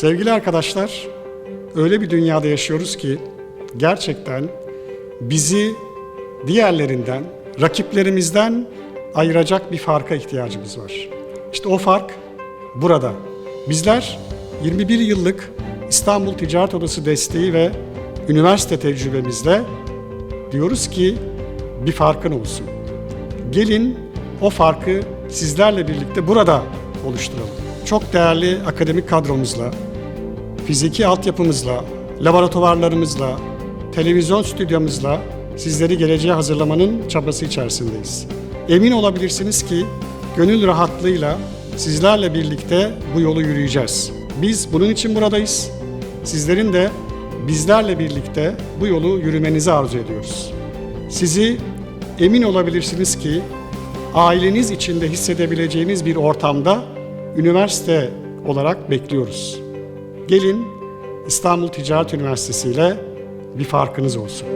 Sevgili arkadaşlar, öyle bir dünyada yaşıyoruz ki gerçekten bizi diğerlerinden, rakiplerimizden ayıracak bir farka ihtiyacımız var. İşte o fark burada. Bizler 21 yıllık İstanbul Ticaret Odası desteği ve üniversite tecrübemizle diyoruz ki bir farkın olsun. Gelin o farkı sizlerle birlikte burada oluşturalım. Çok değerli akademik kadromuzla, fiziki altyapımızla, laboratuvarlarımızla, televizyon stüdyomuzla sizleri geleceğe hazırlamanın çabası içerisindeyiz. Emin olabilirsiniz ki gönül rahatlığıyla sizlerle birlikte bu yolu yürüyeceğiz. Biz bunun için buradayız. Sizlerin de bizlerle birlikte bu yolu yürümenizi arzu ediyoruz. Sizi emin olabilirsiniz ki aileniz içinde hissedebileceğiniz bir ortamda üniversite olarak bekliyoruz. Gelin İstanbul Ticaret Üniversitesi ile bir farkınız olsun.